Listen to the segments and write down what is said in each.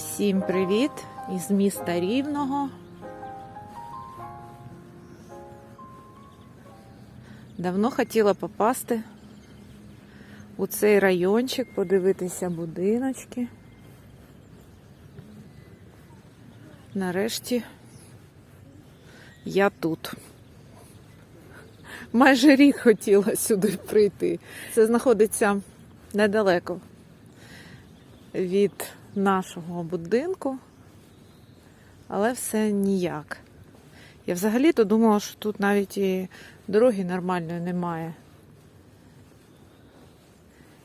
Всім привіт із міста Рівного. Давно хотіла попасти у цей райончик, подивитися будиночки. Нарешті я тут. Майже рік хотіла сюди прийти. Це знаходиться недалеко від нашого будинку, але все ніяк. Я взагалі-то думала, що тут навіть і дороги нормальної немає.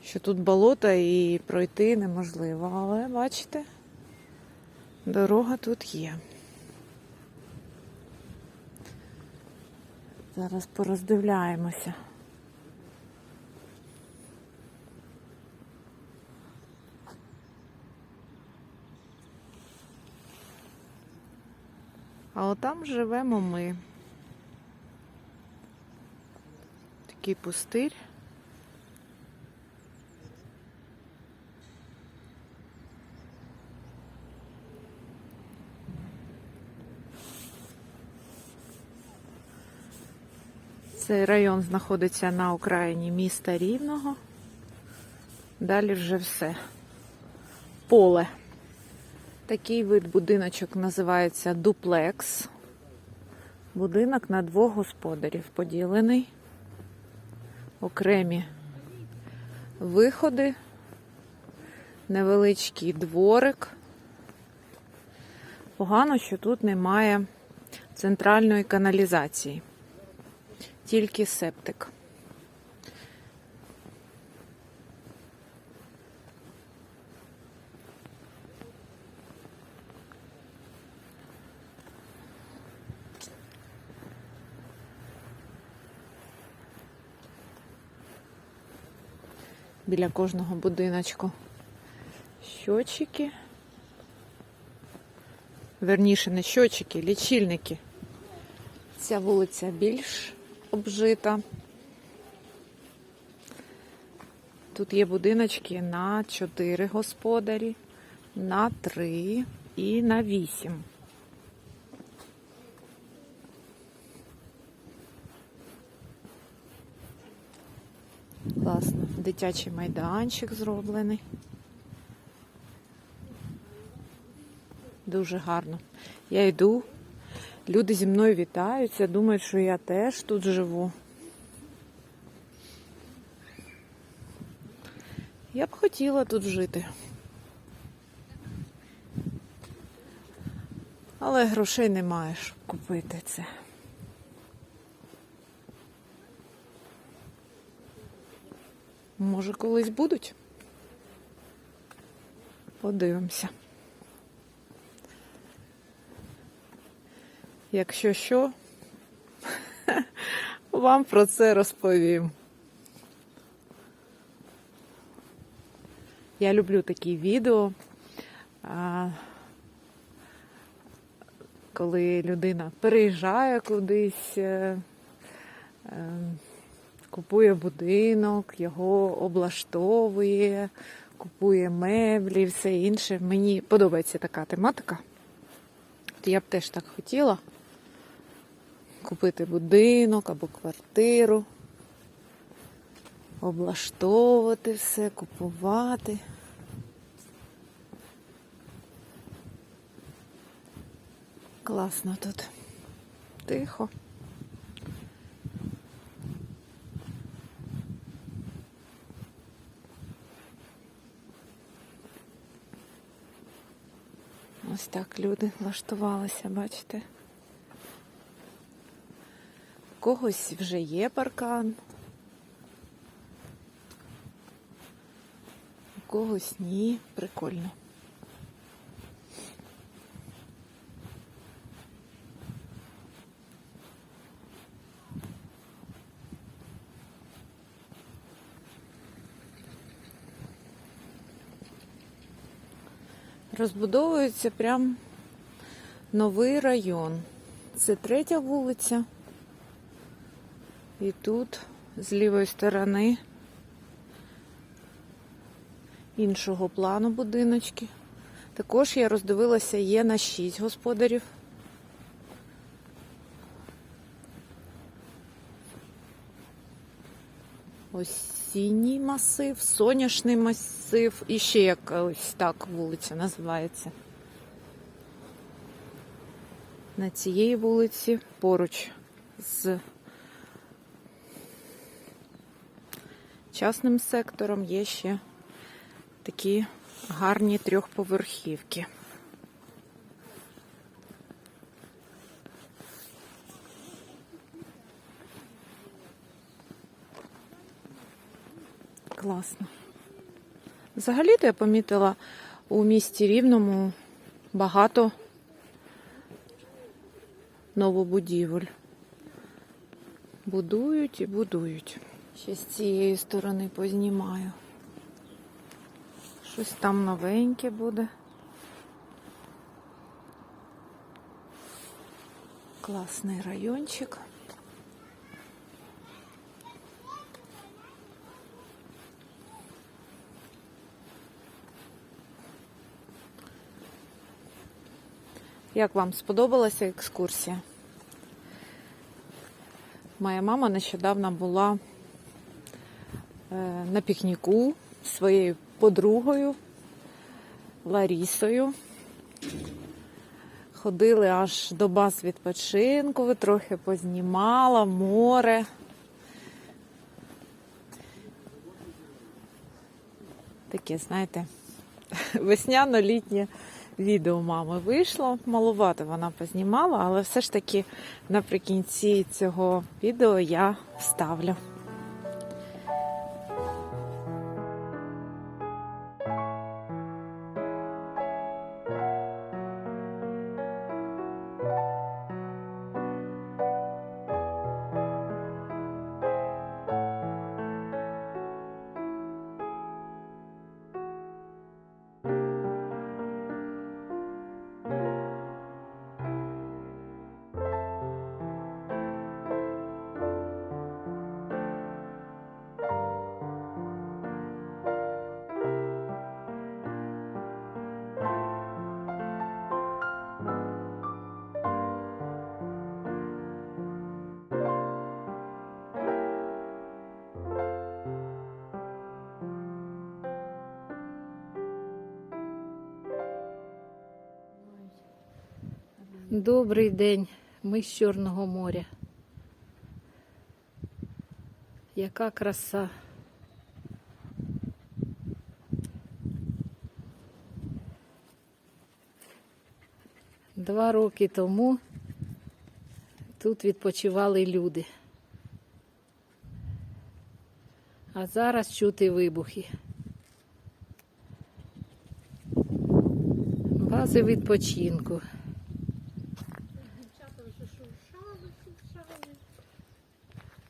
Що тут болото і пройти неможливо, але бачите, дорога тут є. Зараз пороздивляємося. А отам живемо ми. Такий пустир. Цей район знаходиться на окраїні міста Рівного. Далі вже все. Поле. Такий вид будиночок називається дуплекс. Будинок на двох господарів поділений. Окремі виходи, невеличкий дворик. Погано, що тут немає центральної каналізації, тільки септик. Біля кожного будиночку. Щочики. Верніше, не щочики, лічильники. Ця вулиця більш обжита. Тут є будиночки на 4 господарі, на 3 і на 8. Класно. Дитячий майданчик зроблений. Дуже гарно. Я йду, люди зі мною вітаються, думають, що я теж тут живу. Я б хотіла тут жити. Але грошей немає, щоб купити це. Може, колись будуть? Подивимося. Якщо що, вам про це розповім. Я люблю такі відео, коли людина переїжджає кудись. Купує будинок, його облаштовує, купує меблі все інше. Мені подобається така тематика. От Я б теж так хотіла купити будинок або квартиру, облаштовувати все, купувати. Класно тут. Тихо. Ось так люди влаштувалися, бачите? У когось вже є паркан, у когось ні. Прикольно. Розбудовується прям новий район. Це третя вулиця. І тут з лівої сторони іншого плану будиночки. Також я роздивилася, є на 6 господарів. Осінній масив, соняшний масив і ще якось так вулиця називається. На цієї вулиці поруч з частним сектором є ще такі гарні трьохповерхівки. Класно. Взагалі-то я помітила у місті Рівному багато новобудівель. Будують і будують. Ще з цієї сторони познімаю. Щось там новеньке буде. Класний райончик. Як вам сподобалася екскурсія? Моя мама нещодавно була е, на пікніку зі своєю подругою Ларісою. Ходили аж до баз відпочинку, трохи познімала море. Таке, знаєте, весняно-літнє відео мами вийшло. Малувато вона познімала, але все ж таки наприкінці цього відео я ставлю. Добрий день, ми з Чорного моря. Яка краса. Два роки тому тут відпочивали люди. А зараз чути вибухи. Бази відпочинку.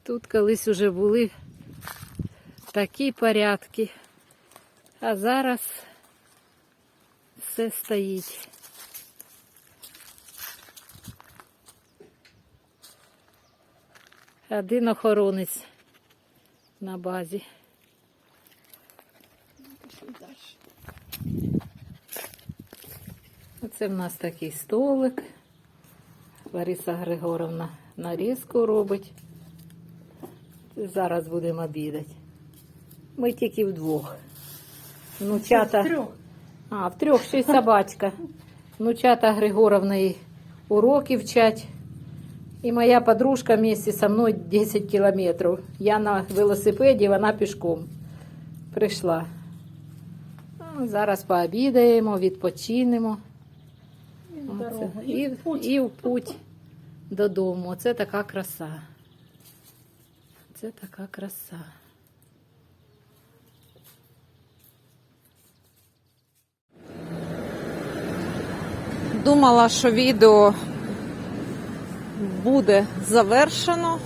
Тут колись уже були такі порядки, а зараз все стоїть. Один охоронець на базі. Оце в нас такий столик. Лариса Григоровна нарізку робить. Зараз будемо обідати. Ми тільки вдвох. Внучата. Трьох. А, в трьох ще й собачка. Внучата Григоровна їй уроки вчать. І моя подружка вместе со мною 10 кілометрів. Я на велосипеді, вона пішком прийшла. Ну, Зараз пообідаємо, відпочинемо. Оце. І, І в путь. і в путь додому. Оце така краса. Це така краса. Думала, що відео буде завершено,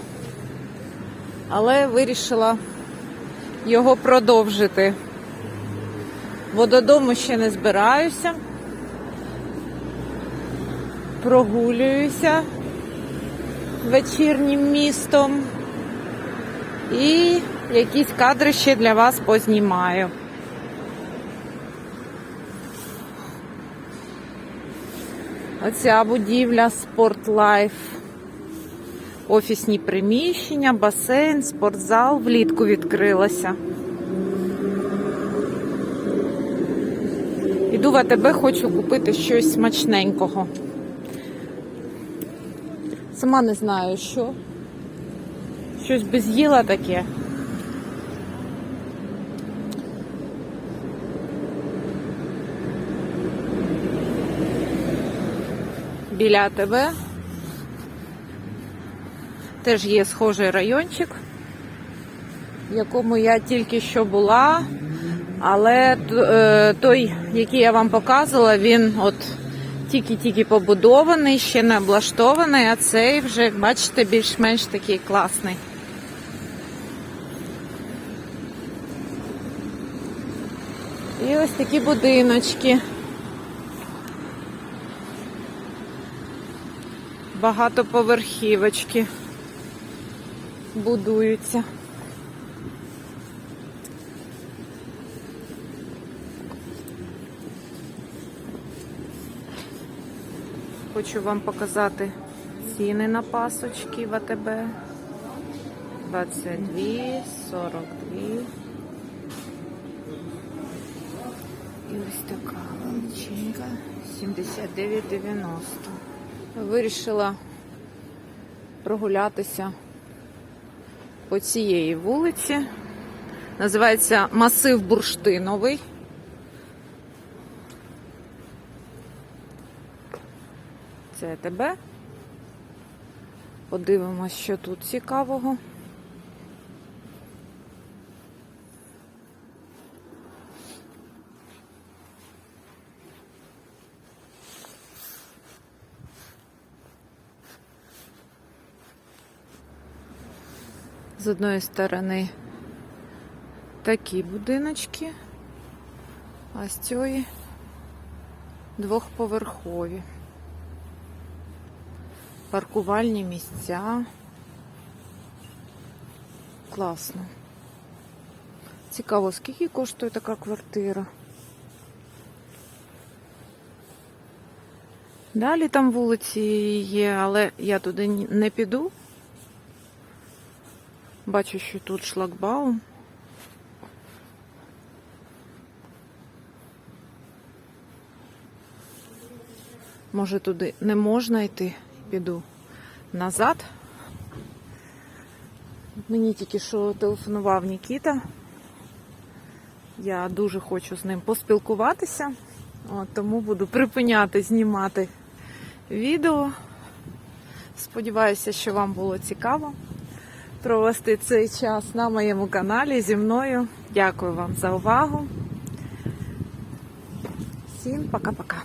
але вирішила його продовжити. Бо додому ще не збираюся. Прогулююся вечірнім містом. І якісь кадри ще для вас познімаю. Оця будівля Спортлайф. Офісні приміщення, басейн, спортзал влітку відкрилася. Іду в АТБ, хочу купити щось смачненького. Сама не знаю, що. Щось без їла таке. Біля тебе теж є схожий райончик, в якому я тільки що була, але е, той, який я вам показувала, він от тільки-тільки побудований, ще не облаштований, а цей вже, бачите, більш-менш такий класний. Ось такі будиночки. Багатоповерхівочки будуються. Хочу вам показати ціни на пасочки в АТБ. 22, 42. І ось така величинка 79,90. Вирішила прогулятися по цієї вулиці. Називається Масив Бурштиновий. Це тебе. Подивимось, що тут цікавого. З одної сторони такі будиночки, а з цієї двохповерхові. Паркувальні місця. Класно. Цікаво, скільки коштує така квартира? Далі там вулиці є, але я туди не піду. Бачу, що тут шлагбаум. Може, туди не можна йти, піду назад. Мені тільки що телефонував Нікіта. Я дуже хочу з ним поспілкуватися, От, тому буду припиняти знімати відео. Сподіваюся, що вам було цікаво провести цей час на моєму каналі зі мною. Дякую вам за увагу. Всім пока-пока.